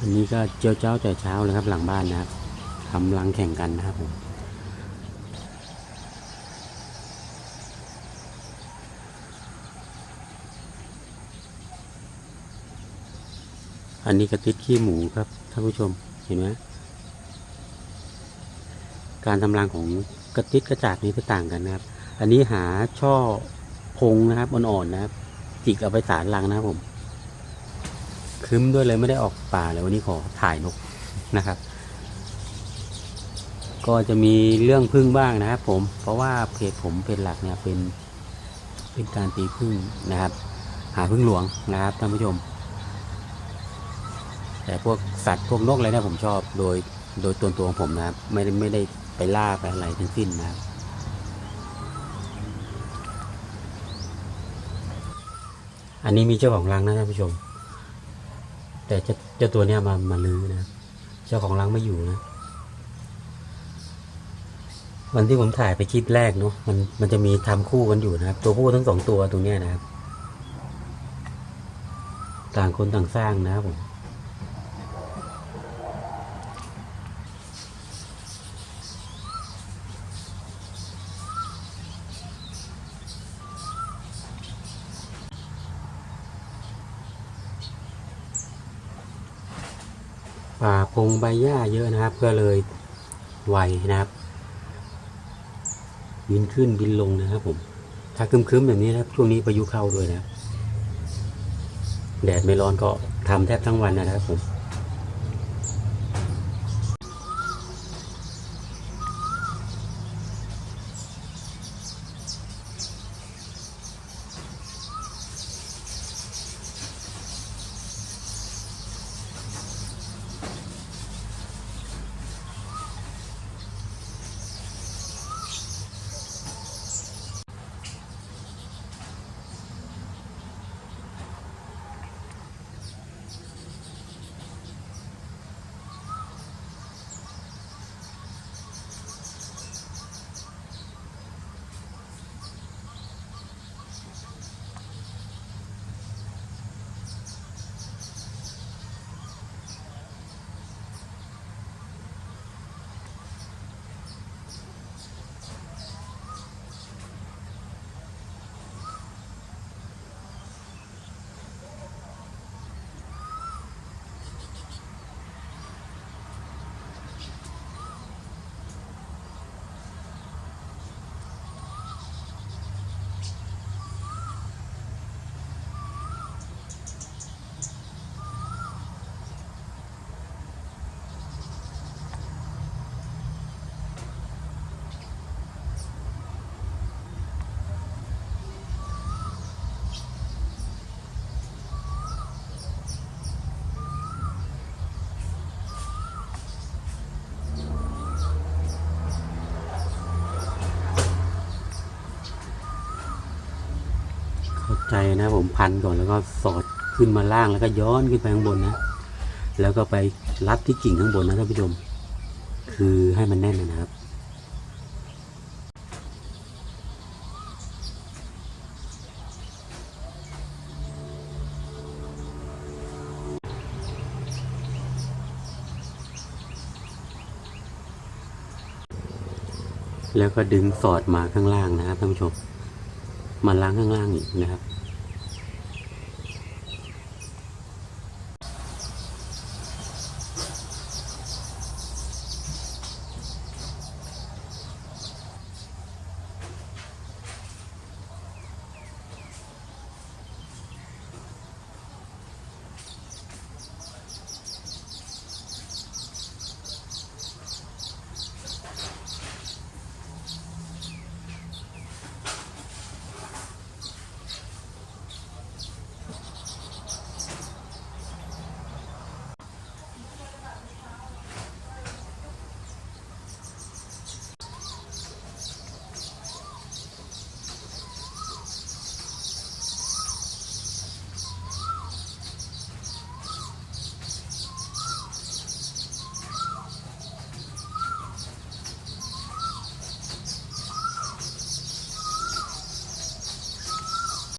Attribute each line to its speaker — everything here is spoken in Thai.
Speaker 1: อันนี้ก็เจ้าเจ้าแต่เช้าเลยครับหลังบ้านนะครับทำรังแข่งกันนะครับผมอันนี้กระติดขี้หมูครับท่านผู้ชมเห็นไหมการทำรังของกระติดกระจากนี้จะต่างกันนะครับ อันนี้หาช่อพงนะครับอ่อนๆนะครับจิกเอาไปสารรังนะครับผม คืมด้วยเลยไม่ได้ออกป่าเลยวันนี้ขอถ่ายนกนะครับ ก็จะมีเรื่องพึ่งบ้างนะครับ ผมเพราะว่าเพจผมเป็นหลักเนี่ยเป็นเป็นการตีพึ่งนะครับ หาพึ่งหลวงนะครับท่านผู้ชม แต่พวกสัตว์พวกนกอะไรเนี่ยผมชอบโดยโดยตัวตัวของผมนะครับ ไม่ได้ไม่ได้ไปล่าไปอะไรทั้งสิ้นนะครับอันนี้มีเจ้าของรังนะท่านผู้ชม แต่เจ้าเจ้าตัวเนี้ยมามาลื้อนะเจ้าของรังไม่อยู่นะวันที่ผมถ่ายไปคลิปแรกเนาะมันมันจะมีทำคู่กันอยู่นะครับ ตัวผู้ทั้งสองตัวตรงเนี้ยนะครับ ต่างคนต่างสร้างนะครับผม ป่าพงใบหญ้าเยอะนะครับ ก็เลยไวนะครับ บินขึ้นบินลงนะครับผม ถ้าคึมๆแบบนี้นะครับช่วงนี้พายุเข้าด้วยนะครับ แดดไม่ร้อนก็ทำแทบทั้งวันนะครับผม เข้าใจนะผมพันก่อนแล้วก็สอดขึ้นมาล่างแล้วก็ย้อนขึ้นไปข้างบนนะ แล้วก็ไปรัดที่กิ่งข้างบนนะท่านผู้ชม คือให้มันแน่นนะครับแล้วก็ดึงสอดมาข้างล่างนะครับท่านผู้ชม มาล้างข้างล่างอีกนะครับ